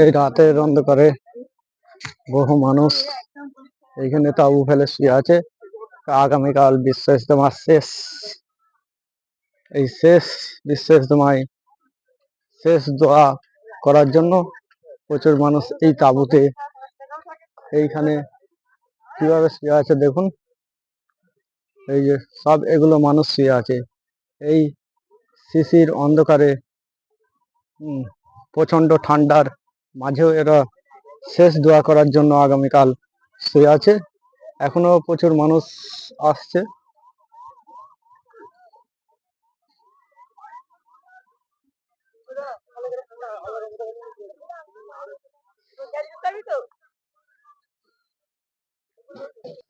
এই রাতের অন্ধকারে বহু মানুষ এইখানে তাবু ফেলে শুয়ে আছে। আগামীকাল বিশ্ব ইজতেমা শেষ। এই শেষ বিশ্ব ইজতেমায় শেষ দোয়া করার জন্য প্রচুর মানুষ এই তাঁবুতে এইখানে কীভাবে শুয়ে আছে দেখুন। এই যে সব এগুলো মানুষ শুয়ে আছে। এই শিশির অন্ধকারে উম, প্রচণ্ড ঠান্ডার মাঝেও এরা শেষ দোয়া করার জন্য আগামীকাল শুয়ে আছে। এখনও প্রচুর মানুষ আসছে।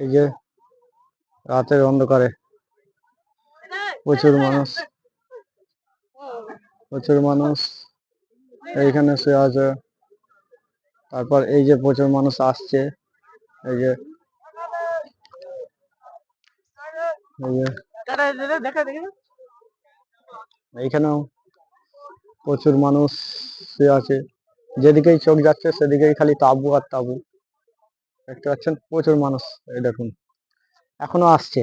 এই যে রাতের অন্ধকারে প্রচুর মানুষ প্রচুর মানুষ এইখানে শুয়ে আছে। তারপর এই যে প্রচুর মানুষ আসছে। এই যে এইখানেও প্রচুর মানুষ শুয়ে আছে। যেদিকেই চোখ যাচ্ছে সেদিকেই খালি তাবু আর তাবু। দেখতে পাচ্ছেন? প্রচুর মানুষ, এই দেখুন। এখনও আসছে।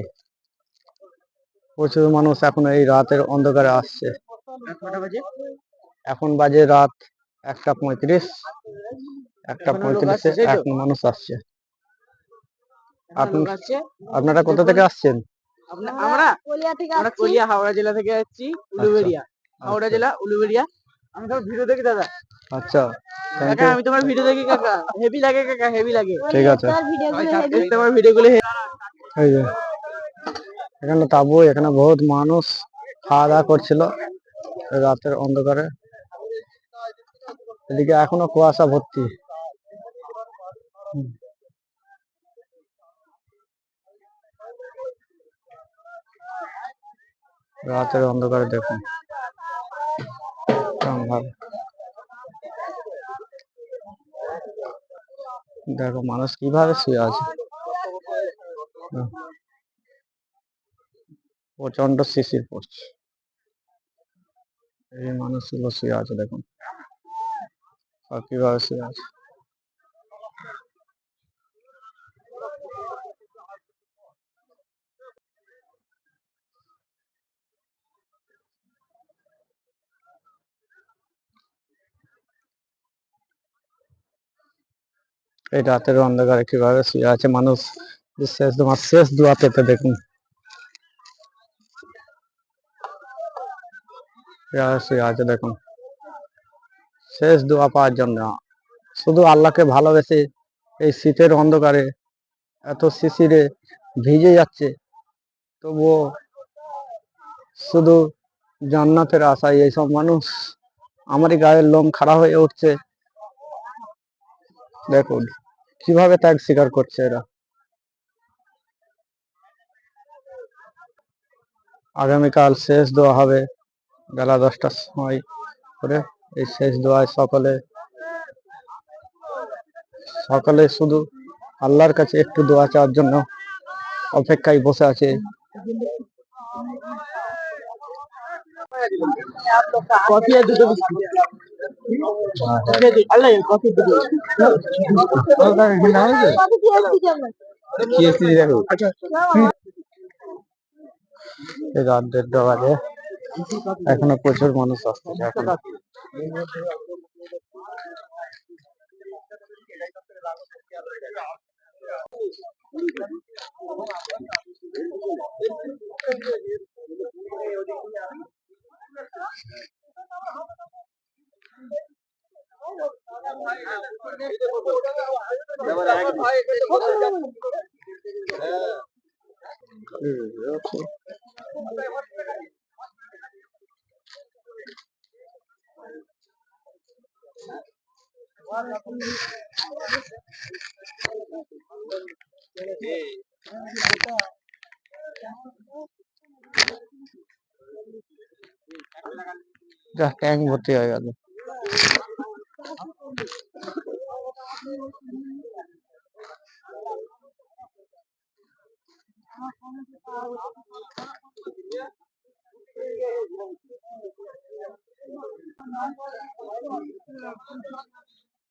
প্রচুর মানুষ এখন এই রাতের অন্ধকারে আসছে। এখন বাজে রাত একটা পঁয়ত্রিশ একটা পঁয়ত্রিশে এখন মানুষ আসছে। আপনি আপনারা কোথা থেকে আসছেন? আমরা কলিয়া আমরা কলিয়া হাওড়া জেলা থেকে যাচ্ছি উলুবেড়িয়া। হাওড়া আচ্ছা। জেলা উলুবেড়িয়া। আমি তোমার ভিডিও দেখি দাদা। আচ্ছা কাকা আমি তোমার ভিডিও দেখি কাকা। হেভি লাগে কাকা হেভি লাগে। ঠিক আছে। তোমার ভিডিও গুলো এই যে এখানে তাবু এখানে বহুত মানুষ খাওয়া দাওয়া করছিল। রাতের অন্ধকারে। এদিকে এখনও কুয়াশা ভর্তি। রাতের অন্ধকারে দেখুন। ভাবে দেখো, মানুষ কীভাবে শুয়ে আছে। প্রচণ্ড শিশির পড়ছে। এই মানুষগুলো শুয়ে আছে, দেখুন। কীভাবে শুয়ে আছে এই রাতের অন্ধকারে কীভাবে শুয়ে আছে মানুষ যে শেষ তোমার শেষ দোয়া পেতে দেখুন কীভাবে শুয়ে আছে দেখুন শেষ দোয়া পাওয়ার জন্য। শুধু আল্লাহকে ভালোবেসে এই শীতের অন্ধকারে এত শিশিরে ভিজে যাচ্ছে, তবুও শুধু জান্নাতের আশায় এইসব মানুষ আমারই গায়ের লোম খাড়া হয়ে উঠছে। দেখুন, কীভাবে ত্যাগ স্বীকার করছে এরা। আগামীকাল শেষ দোয়া হবে বেলা দশটার সময় করে। এই শেষ দোয়ায় সকলে সকলে শুধু আল্লাহর কাছে একটু দোয়া চাওয়ার জন্য অপেক্ষায় বসে আছে। রাত দেড়টা বাজে এখনও প্রচুর মানুষ আসতেছে এখন Yeah, okay. যা ট্যাঙ্ক ভর্তি হয়ে গেল